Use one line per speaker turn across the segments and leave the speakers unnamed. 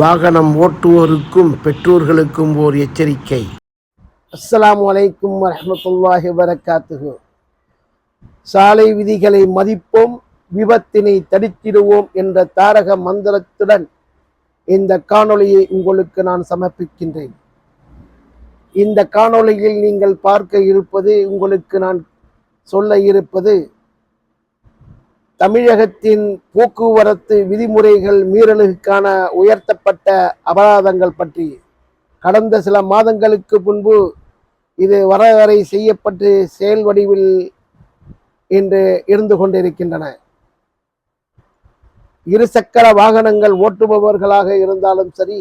வாகனம் ஓட்டுவோருக்கும் பெற்றோர்களுக்கும் ஓர் எச்சரிக்கை. அஸ்லாம் வலைக்கும் வரமத்துல்லாஹி வரகாத்துகு சாலை விதிகளை மதிப்போம் விபத்தினை தடுத்திடுவோம் என்ற தாரக மந்திரத்துடன் இந்த காணொளியை உங்களுக்கு நான் சமர்ப்பிக்கின்றேன். இந்த காணொளியில் நீங்கள் பார்க்க இருப்பது உங்களுக்கு நான் சொல்ல இருப்பது தமிழகத்தின் போக்குவரத்து விதிமுறைகள் மீறலுக்கான உயர்த்தப்பட்ட அபராதங்கள் பற்றி கடந்த சில மாதங்களுக்கு முன்பு இது வரையறை செய்யப்பட்டு செயல் வடிவில் இன்று இருந்து கொண்டிருக்கின்றன. இரு சக்கர வாகனங்கள் ஓட்டுபவர்களாக இருந்தாலும் சரி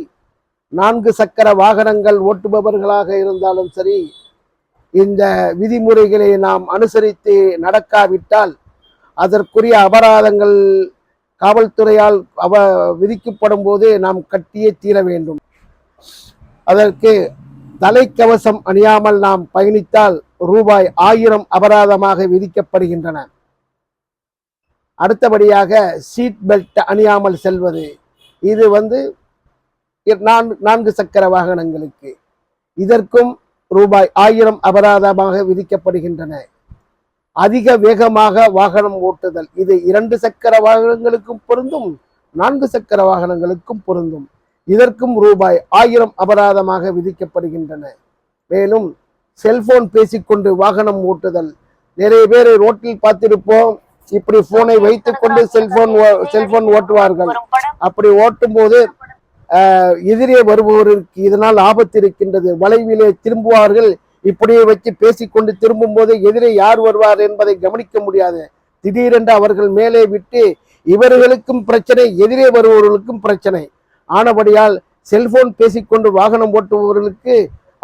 நான்கு சக்கர வாகனங்கள் ஓட்டுபவர்களாக இருந்தாலும் சரி இந்த விதிமுறைகளை நாம் அனுசரித்து நடக்காவிட்டால் அதற்குரிய அபராதங்கள் காவல்துறையால் அவ விதிக்கப்படும் போது நாம் கட்டியே தீர வேண்டும். அதற்கு தலைக்கவசம் அணியாமல் நாம் பயணித்தால் ரூபாய் ஆயிரம் அபராதமாக விதிக்கப்படுகின்றன. அடுத்தபடியாக சீட் பெல்ட் அணியாமல் செல்வது. இது வந்து நான்கு நான்கு சக்கர வாகனங்களுக்கு. இதற்கும் ரூபாய் ஆயிரம் அபராதமாக விதிக்கப்படுகின்றன. அதிக வேகமாக வாகனம் ஓட்டுதல். இது இரண்டு சக்கர வாகனங்களுக்கும் பொருந்தும் நான்கு சக்கர வாகனங்களுக்கும் பொருந்தும். இதற்கும் ரூபாய் ஆயிரம் அபராதமாக விதிக்கப்படுகின்றன. மேலும் செல்போன் பேசிக்கொண்டு வாகனம் ஓட்டுதல். நிறைய பேர் ரோட்டில் பார்த்திருப்போம். இப்படி போனை வைத்துக்கொண்டு செல்போன் செல்போன் ஓட்டுவார்கள். அப்படி ஓட்டும் போது எதிரே வருபவருக்கு இதனால் ஆபத்து இருக்கின்றது. வளைவிலே திரும்புவார்கள். இப்படியே வச்சு பேசிக்கொண்டு திரும்பும் போது எதிரே யார் வருவார் என்பதை கவனிக்க முடியாது. திடீரென்று அவர்கள் மேலே விட்டு இவர்களுக்கும் பிரச்சனை எதிரே வருபவர்களுக்கும் பிரச்சனை. ஆனபடியால் செல்போன் பேசிக்கொண்டு வாகனம் ஓட்டுபவர்களுக்கு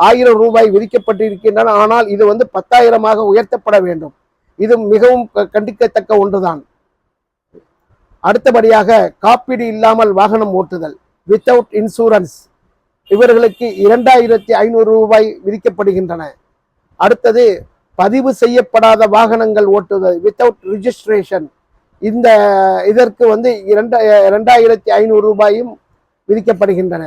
ஆயிரம் ரூபாய் விதிக்கப்பட்டிருக்கின்றன. ஆனால் இது வந்து பத்தாயிரமாக உயர்த்தப்பட வேண்டும். இது மிகவும் கண்டிக்கத்தக்க ஒன்றுதான். அடுத்தபடியாக காப்பீடு இல்லாமல் வாகனம் ஓட்டுதல் வித்தவுட் இன்சூரன்ஸ் இவர்களுக்கு இரண்டாயிரத்தி ஐநூறு ரூபாய் விதிக்கப்படுகின்றன. அடுத்தது பதிவு செய்யப்படாத வாகனங்கள் ஓட்டுதல் வித்தவுட் ரிஜிஸ்ட்ரேஷன் இந்த இதற்கு வந்து இரண்டா இரண்டாயிரத்தி ஐநூறு ரூபாயும் விதிக்கப்படுகின்றன.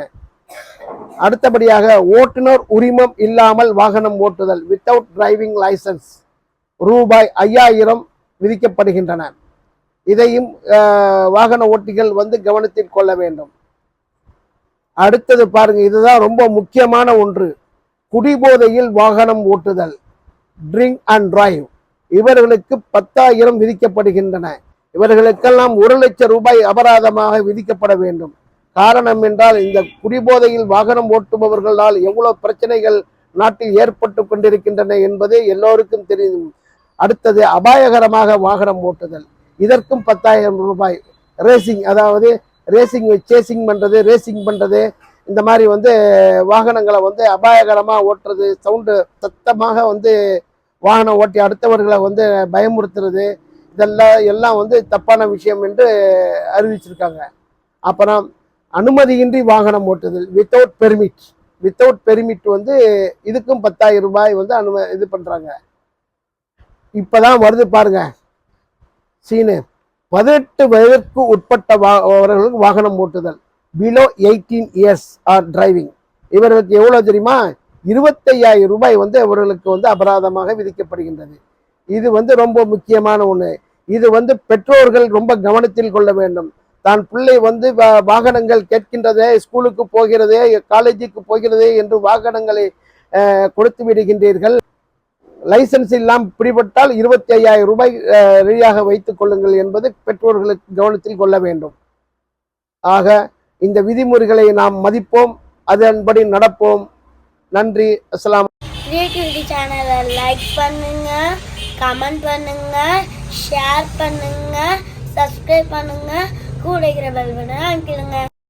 அடுத்தபடியாக ஓட்டுநர் உரிமம் இல்லாமல் வாகனம் ஓட்டுதல் வித்தவுட் டிரைவிங் லைசன்ஸ் ரூபாய் ஐயாயிரம் விதிக்கப்படுகின்றன. இதையும் வாகன ஓட்டிகள் வந்து கவனத்தில் கொள்ள வேண்டும். அடுத்தது பாருங்க இதுதான் ரொம்ப முக்கியமான ஒன்று. குடிபோதையில் வாகனம் ஓட்டுதல். ட்ரிங்க் அண்ட் டிரைவ் இவர்களுக்கு பத்தாயிரம் விதிக்கப்படுகின்றன. இவர்களுக்கெல்லாம் ஒரு லட்சம் ரூபாய் அபராதமாக விதிக்கப்பட வேண்டும். காரணம் என்றால் இந்த குடிபோதையில் வாகனம் ஓட்டுபவர்களால் எவ்வளவு பிரச்சனைகள் நாட்டில் ஏற்பட்டு கொண்டிருக்கின்றன என்பது எல்லோருக்கும் தெரியும். அடுத்தது அபாயகரமாக வாகனம் ஓட்டுதல். இதற்கும் பத்தாயிரம் ரூபாய். ரேசிங் அதாவது ரேசிங் சேசிங் பண்ணுறது ரேசிங் பண்ணுறது இந்த மாதிரி வந்து வாகனங்களை வந்து அபாயகரமாக ஓட்டுறது சவுண்டு சத்தமாக வந்து வாகனம் ஓட்டி அடுத்தவர்களை வந்து பயமுறுத்துறது இதெல்லாம் எல்லாம் வந்து தப்பான விஷயம் என்று அறிவிச்சிருக்காங்க. அப்புறம் அனுமதியின்றி வாகனம் ஓட்டுதல் வித்தவுட் பெர்மிட் வித்தவுட் பெர்மிட் வந்து இதுக்கும் பத்தாயிரம் ரூபாய் வந்து அனும இது பண்ணுறாங்க இப்போ தான் வருது பாருங்கள் சீனு. பதினெட்டு வயதிற்கு உட்பட்ட அவர்களுக்கு வாகனம் ஓட்டுதல். Below eighteen years are driving இவர்களுக்கு எவ்வளோ தெரியுமா? இருபத்தையாயிரம் ரூபாய் வந்து இவர்களுக்கு வந்து அபராதமாக விதிக்கப்படுகின்றது. இது வந்து ரொம்ப முக்கியமான ஒன்று இது வந்து பெற்றோர்கள் ரொம்ப கவனத்தில் கொள்ள வேண்டும். தான் பிள்ளை வந்து வாகனங்கள் கேட்கின்றதே ஸ்கூலுக்கு போகிறதே காலேஜுக்கு போகிறதே என்று வாகனங்களை கொடுத்து விடுகின்றீர்கள். லைசன்ஸ் இல்லாமல் பிடிபட்டால் இருபத்தி ஐயாயிரம் ரூபாய் ரெடியாக வைத்துக் கொள்ளுங்கள் என்பது பெற்றோர்களுக்கு கவனத்தில் கொள்ள வேண்டும். ஆக இந்த விதிமுறைகளை நாம் மதிப்போம் அதன்படி நடப்போம். நன்றி அஸ்லாம்.
கிரியேட்டிவிட்டி சேனலை லைக் பண்ணுங்க கமெண்ட் பண்ணுங்க ஷேர் பண்ணுங்க சப்ஸ்கிரைப் பண்ணுங்க கூட இருக்கிற பெல் பட்டனை